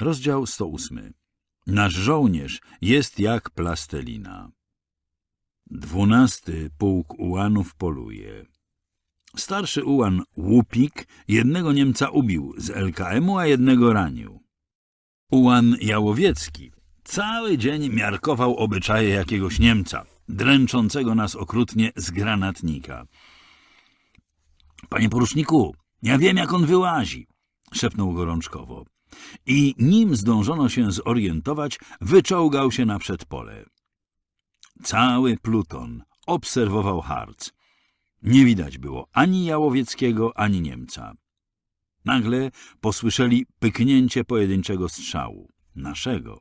Rozdział 108. Nasz żołnierz jest jak plastelina. Dwunasty pułk ułanów poluje. Starszy ułan Łupik jednego Niemca ubił z LKM-u, a jednego ranił. Ułan Jałowiecki cały dzień miarkował obyczaje jakiegoś Niemca, dręczącego nas okrutnie z granatnika. Panie poruczniku, ja wiem, jak on wyłazi, szepnął gorączkowo. I nim zdążono się zorientować, wyczołgał się na przedpole. Cały pluton obserwował Harc. Nie widać było ani Jałowieckiego, ani Niemca. Nagle posłyszeli pyknięcie pojedynczego strzału, naszego.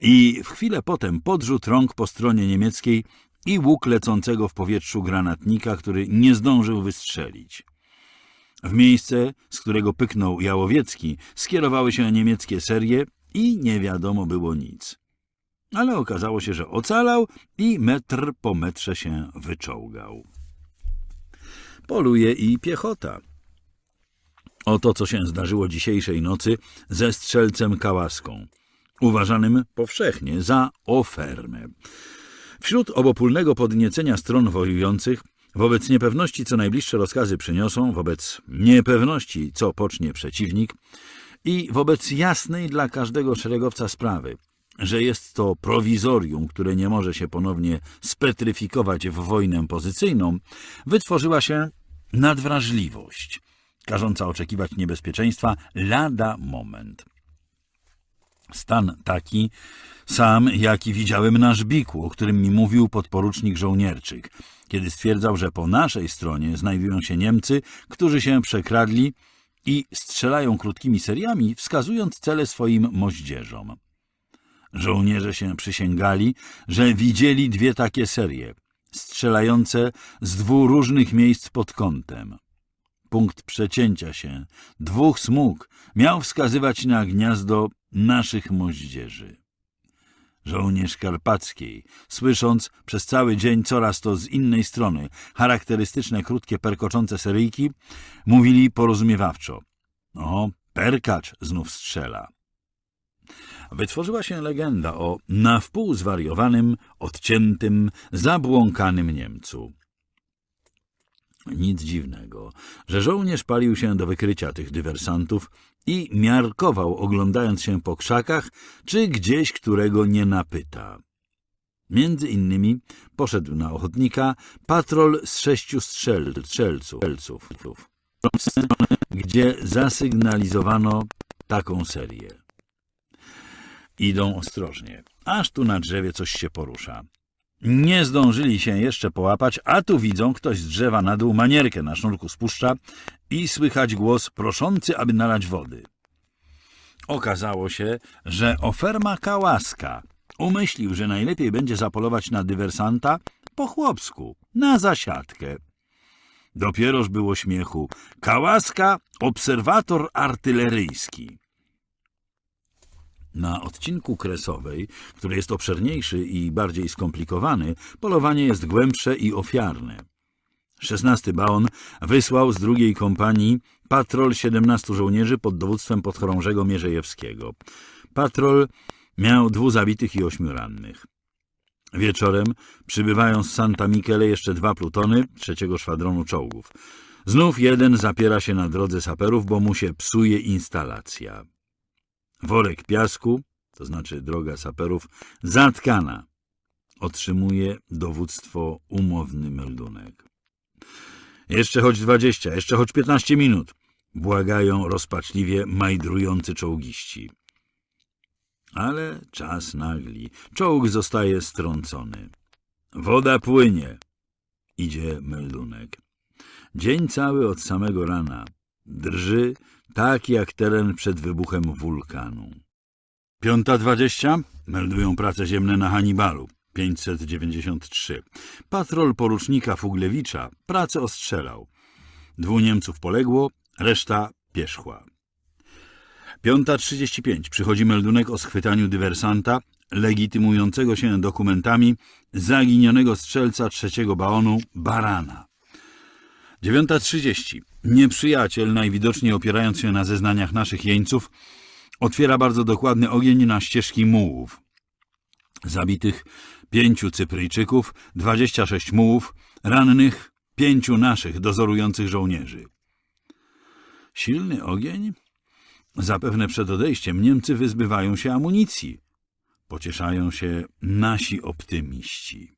I w chwilę potem podrzut rąk po stronie niemieckiej i łuk lecącego w powietrzu granatnika, który nie zdążył wystrzelić. W miejsce, z którego pyknął Jałowiecki, skierowały się niemieckie serie i nie wiadomo było nic. Ale okazało się, że ocalał i metr po metrze się wyczołgał. Poluje i piechota. Oto, co się zdarzyło dzisiejszej nocy ze strzelcem Kałaską, uważanym powszechnie za ofermę. Wśród obopólnego podniecenia stron wojujących, wobec niepewności, co najbliższe rozkazy przyniosą, wobec niepewności, co pocznie przeciwnik i wobec jasnej dla każdego szeregowca sprawy, że jest to prowizorium, które nie może się ponownie spetryfikować w wojnę pozycyjną, wytworzyła się nadwrażliwość, każąca oczekiwać niebezpieczeństwa lada moment. Stan taki sam, jaki widziałem na Żbiku, o którym mi mówił podporucznik żołnierczyk, kiedy stwierdzał, że po naszej stronie znajdują się Niemcy, którzy się przekradli i strzelają krótkimi seriami, wskazując cele swoim moździerzom. Żołnierze się przysięgali, że widzieli dwie takie serie, strzelające z dwóch różnych miejsc pod kątem. Punkt przecięcia się dwóch smug miał wskazywać na gniazdo naszych moździerzy. Żołnierz Karpackiej, słysząc przez cały dzień coraz to z innej strony charakterystyczne krótkie perkoczące seryjki, mówili porozumiewawczo. O, perkacz znów strzela. Wytworzyła się legenda o na wpół zwariowanym, odciętym, zabłąkanym Niemcu. Nic dziwnego, że żołnierz palił się do wykrycia tych dywersantów i miarkował, oglądając się po krzakach, czy gdzieś którego nie napyta. Między innymi poszedł na ochotnika patrol z sześciu strzel, strzelców, strzelców, gdzie zasygnalizowano taką serię. Idą ostrożnie, aż tu na drzewie coś się porusza. Nie zdążyli się jeszcze połapać, a tu widzą, ktoś z drzewa na dół manierkę na sznurku spuszcza i słychać głos proszący, aby nalać wody. Okazało się, że oferma Kałaska umyślił, że najlepiej będzie zapolować na dywersanta po chłopsku, na zasiadkę. Dopieroż było śmiechu. Kałaska, obserwator artyleryjski. Na odcinku Kresowej, który jest obszerniejszy i bardziej skomplikowany, polowanie jest głębsze i ofiarne. Szesnasty baon wysłał z drugiej kompanii patrol 17 żołnierzy pod dowództwem podchorążego Mierzejewskiego. Patrol miał dwóch zabitych i ośmiu rannych. Wieczorem przybywają z Santa Michele jeszcze dwa plutony trzeciego szwadronu czołgów. Znów jeden zapiera się na drodze saperów, bo mu się psuje instalacja. Worek piasku, to znaczy droga saperów, zatkana. Otrzymuje dowództwo umowny meldunek. Jeszcze choć dwadzieścia, jeszcze choć piętnaście minut, błagają rozpaczliwie majdrujący czołgiści. Ale czas nagli. Czołg zostaje strącony. Woda płynie. Idzie meldunek. Dzień cały od samego rana. Drży tak jak teren przed wybuchem wulkanu. Piąta dwadzieścia meldują prace ziemne na Hannibalu. 593. Patrol porucznika Fuglewicza pracę ostrzelał. Dwóch Niemców poległo, reszta pierzchła. Piąta trzydzieści pięć. Przychodzi meldunek o schwytaniu dywersanta legitymującego się dokumentami zaginionego strzelca trzeciego baonu Barana. 9.30. Nieprzyjaciel, najwidoczniej opierając się na zeznaniach naszych jeńców, otwiera bardzo dokładny ogień na ścieżki mułów. Zabitych pięciu Cypryjczyków, 26 mułów, rannych pięciu naszych dozorujących żołnierzy. Silny ogień? Zapewne przed odejściem Niemcy wyzbywają się amunicji. Pocieszają się nasi optymiści.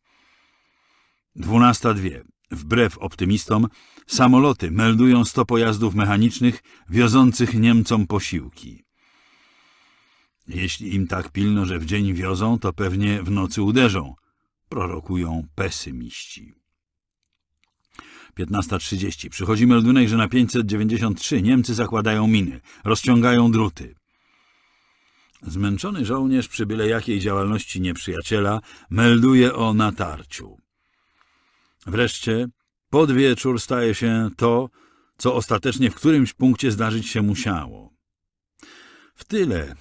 Dwunasta dwie. Wbrew optymistom, samoloty meldują 100 pojazdów mechanicznych wiozących Niemcom posiłki. Jeśli im tak pilno, że w dzień wiozą, to pewnie w nocy uderzą, prorokują pesymiści. 15.30. Przychodzi meldunek, że na 593 Niemcy zakładają miny, rozciągają druty. Zmęczony żołnierz przy byle jakiej działalności nieprzyjaciela melduje o natarciu. Wreszcie pod wieczór staje się to, co ostatecznie w którymś punkcie zdarzyć się musiało. W tyle,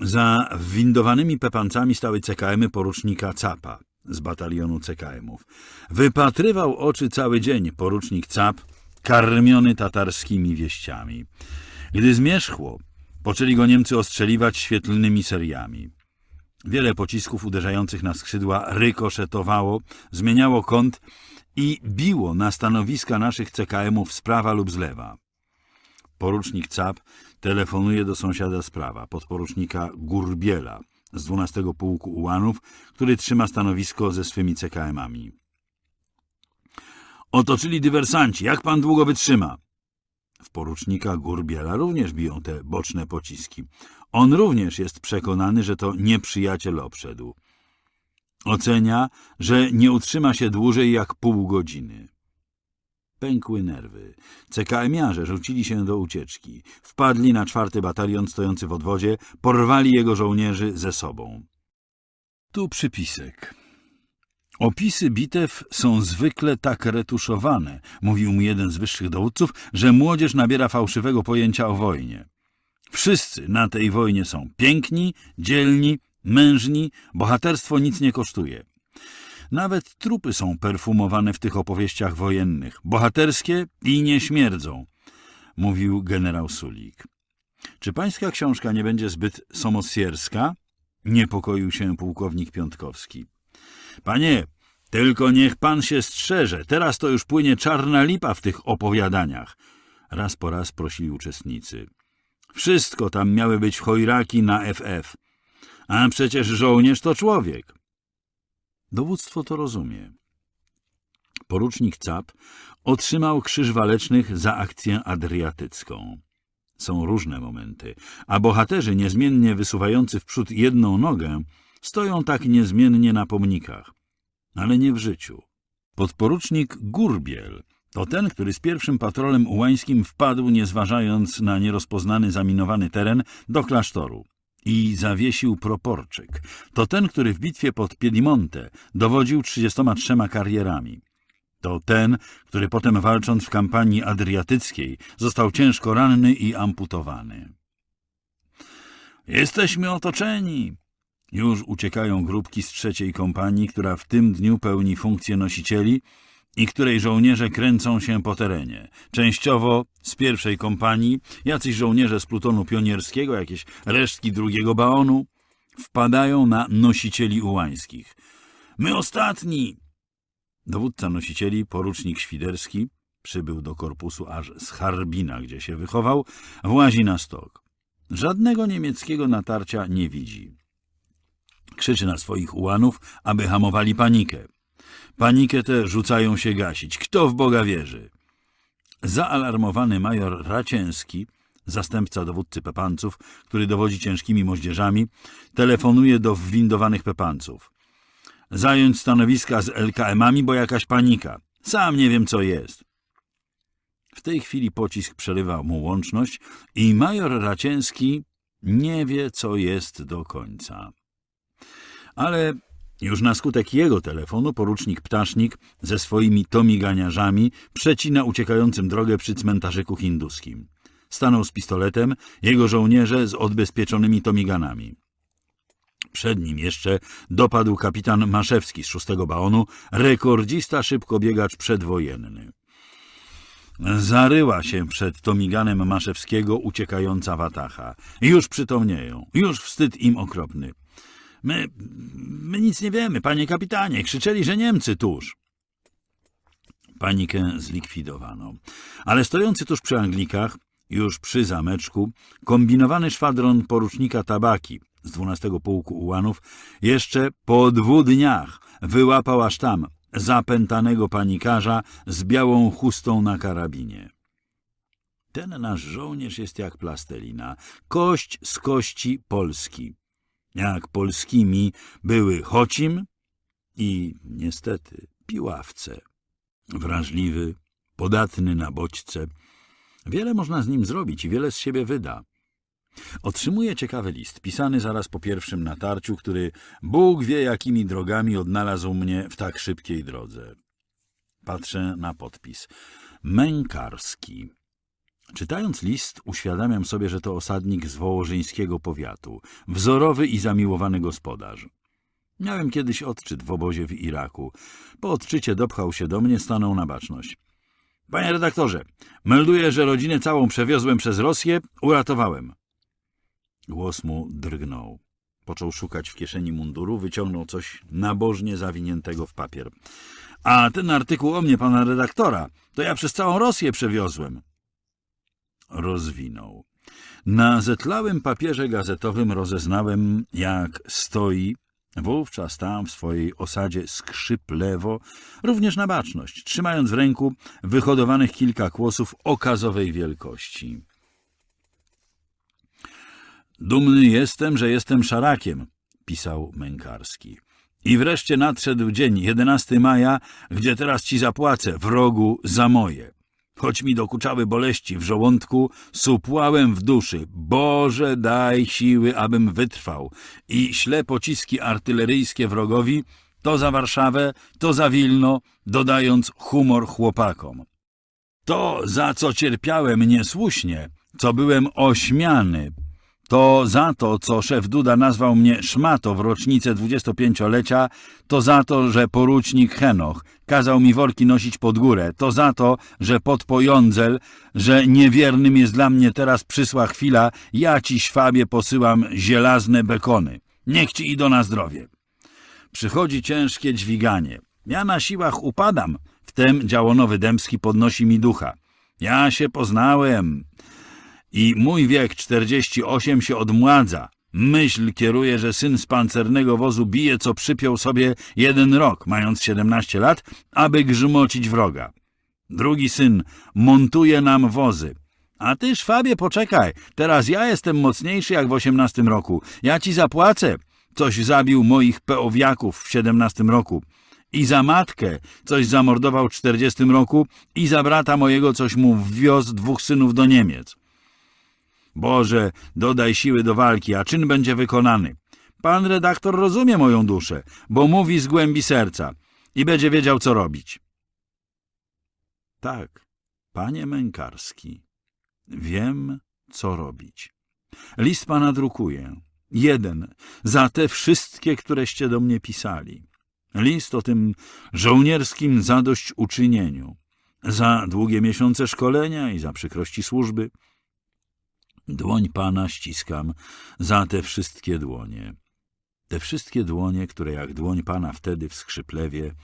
za windowanymi pepancami stały CKM-y porucznika Capa z batalionu CKM-ów. Wypatrywał oczy cały dzień porucznik Cap, karmiony tatarskimi wieściami. Gdy zmierzchło, poczęli go Niemcy ostrzeliwać świetlnymi seriami. Wiele pocisków uderzających na skrzydła rykoszetowało, zmieniało kąt i biło na stanowiska naszych CKM-ów z prawa lub z lewa. Porucznik Cap telefonuje do sąsiada z prawa, podporucznika Gurbiela z 12 Pułku Ułanów, który trzyma stanowisko ze swymi CKM-ami. Otoczyli dywersanci. Jak pan długo wytrzyma? W porucznika Gurbiela również biją te boczne pociski. On również jest przekonany, że to nieprzyjaciel obszedł. Ocenia, że nie utrzyma się dłużej jak pół godziny. Pękły nerwy. CKM-iarze rzucili się do ucieczki. Wpadli na czwarty batalion stojący w odwodzie, porwali jego żołnierzy ze sobą. Tu przypisek. Opisy bitew są zwykle tak retuszowane, mówił mu jeden z wyższych dowódców, że młodzież nabiera fałszywego pojęcia o wojnie. Wszyscy na tej wojnie są piękni, dzielni, mężni, bohaterstwo nic nie kosztuje. Nawet trupy są perfumowane w tych opowieściach wojennych, bohaterskie i nie śmierdzą, mówił generał Sulik. Czy pańska książka nie będzie zbyt somosierska? Niepokoił się pułkownik Piątkowski. Panie, tylko niech pan się strzeże, teraz to już płynie czarna lipa w tych opowiadaniach. Raz po raz prosili uczestnicy. Wszystko tam miały być chojraki na FF. A przecież żołnierz to człowiek. Dowództwo to rozumie. Porucznik Cap otrzymał krzyż walecznych za akcję adriatycką. Są różne momenty, a bohaterzy niezmiennie wysuwający w przód jedną nogę stoją tak niezmiennie na pomnikach, ale nie w życiu. Podporucznik Gurbiel to ten, który z pierwszym patrolem ułańskim wpadł, nie zważając na nierozpoznany zaminowany teren, do klasztoru i zawiesił proporczyk. To ten, który w bitwie pod Piedimonte dowodził 33 karierami. To ten, który potem walcząc w kampanii adriatyckiej został ciężko ranny i amputowany. Jesteśmy otoczeni! Już uciekają grupki z trzeciej kompanii, która w tym dniu pełni funkcję nosicieli i której żołnierze kręcą się po terenie. Częściowo z pierwszej kompanii, jacyś żołnierze z plutonu pionierskiego, jakieś resztki drugiego baonu, wpadają na nosicieli ułańskich. My ostatni! Dowódca nosicieli, porucznik Świderski, przybył do korpusu aż z Harbina, gdzie się wychował, włazi na stok. Żadnego niemieckiego natarcia nie widzi. Krzyczy na swoich ułanów, aby hamowali panikę. Panikę tę rzucają się gasić. Kto w Boga wierzy? Zaalarmowany major Racięski, zastępca dowódcy Pepanców, który dowodzi ciężkimi moździerzami, telefonuje do wwindowanych Pepanców. Zająć stanowiska z LKM-ami, bo jakaś panika. Sam nie wiem, co jest. W tej chwili pocisk przerywa mu łączność i major Racięski nie wie, co jest do końca. Ale już na skutek jego telefonu porucznik Ptasznik ze swoimi tomiganiarzami przecina uciekającym drogę przy cmentarzyku hinduskim. Stanął z pistoletem, jego żołnierze z odbezpieczonymi tomiganami. Przed nim jeszcze dopadł kapitan Maszewski z szóstego baonu, rekordzista szybkobiegacz przedwojenny. Zaryła się przed Tomiganem Maszewskiego uciekająca watacha. Już przytomnieją, już wstyd im okropny. My, my nic nie wiemy, panie kapitanie. Krzyczeli, że Niemcy tuż. Panikę zlikwidowano. Ale stojący tuż przy Anglikach, już przy zameczku, kombinowany szwadron porucznika Tabaki z 12 Pułku Ułanów jeszcze po dwóch dniach wyłapał aż tam zapętanego panikarza z białą chustą na karabinie. Ten nasz żołnierz jest jak plastelina, kość z kości Polski. Jak polskimi były Chocim i, niestety, Piławce. Wrażliwy, podatny na bodźce. Wiele można z nim zrobić i wiele z siebie wyda. Otrzymuje ciekawy list, pisany zaraz po pierwszym natarciu, który Bóg wie jakimi drogami odnalazł mnie w tak szybkiej drodze. Patrzę na podpis. Mękarski. Czytając list, uświadamiam sobie, że to osadnik z wołożyńskiego powiatu, wzorowy i zamiłowany gospodarz. Miałem kiedyś odczyt w obozie w Iraku. Po odczycie dopchał się do mnie, stanął na baczność. Panie redaktorze, melduję, że rodzinę całą przewiozłem przez Rosję, uratowałem. Głos mu drgnął. Począł szukać w kieszeni munduru, wyciągnął coś nabożnie zawiniętego w papier. A ten artykuł o mnie, pana redaktora, to ja przez całą Rosję przewiozłem. Rozwinął. Na zetlałym papierze gazetowym rozeznałem, jak stoi wówczas tam w swojej osadzie skrzyp lewo, również na baczność, trzymając w ręku wyhodowanych kilka kłosów okazowej wielkości. Dumny jestem, że jestem szarakiem, pisał Mękarski. I wreszcie nadszedł dzień 11 maja, gdzie teraz ci zapłacę w rogu za moje. Choć mi dokuczały boleści w żołądku, supłałem w duszy. Boże, daj siły, abym wytrwał. I śle pociski artyleryjskie wrogowi, to za Warszawę, to za Wilno, dodając humor chłopakom. To, za co cierpiałem niesłusznie, co byłem ośmiany, to za to, co szef Duda nazwał mnie szmato w rocznicę 25-lecia, to za to, że porucznik Henoch kazał mi worki nosić pod górę, to za to, że pod pojądzel, że niewiernym jest dla mnie teraz przysła chwila, ja ci, Szwabie, posyłam zielazne bekony. Niech ci idą na zdrowie. Przychodzi ciężkie dźwiganie. Ja na siłach upadam, wtem działonowy Dębski podnosi mi ducha. Ja się poznałem i mój wiek 48 się odmładza. Myśl kieruje, że syn z pancernego wozu bije, co przypiął sobie jeden rok, mając 17 lat, aby grzmocić wroga. Drugi syn montuje nam wozy. A ty, Szwabie, poczekaj, teraz ja jestem mocniejszy jak w 18 roku. Ja ci zapłacę. Coś zabił moich peowiaków w 17 roku. I za matkę coś zamordował w 40 roku i za brata mojego coś mu wwiózł dwóch synów do Niemiec. Boże, dodaj siły do walki, a czyn będzie wykonany. Pan redaktor rozumie moją duszę, bo mówi z głębi serca i będzie wiedział, co robić. Tak, panie Mękarski, wiem, co robić. List pana drukuję. Jeden, za te wszystkie, któreście do mnie pisali. List o tym żołnierskim zadośćuczynieniu. Za długie miesiące szkolenia i za przykrości służby. Dłoń Pana ściskam za te wszystkie dłonie. Te wszystkie dłonie, które jak dłoń Pana wtedy w skrzyplewie,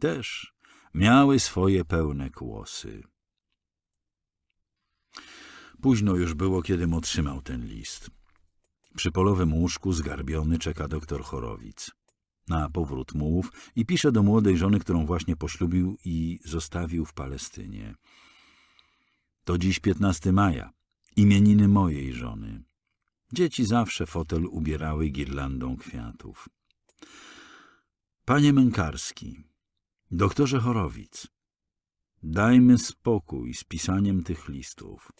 też miały swoje pełne kłosy. Późno już było, kiedym otrzymał ten list. Przy polowym łóżku zgarbiony czeka doktor Chorowic. Na powrót mułów i pisze do młodej żony, którą właśnie poślubił i zostawił w Palestynie. To dziś 15 maja imieniny mojej żony. Dzieci zawsze fotel ubierały girlandą kwiatów. Panie Mękarski, doktorze Chorowic, dajmy spokój z pisaniem tych listów.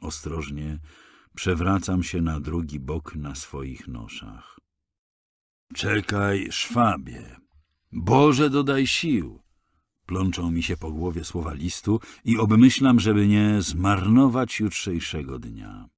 Ostrożnie przewracam się na drugi bok na swoich noszach. Czekaj, szwabie. Boże, dodaj sił. Plączą mi się po głowie słowa listu i obmyślam, żeby nie zmarnować jutrzejszego dnia.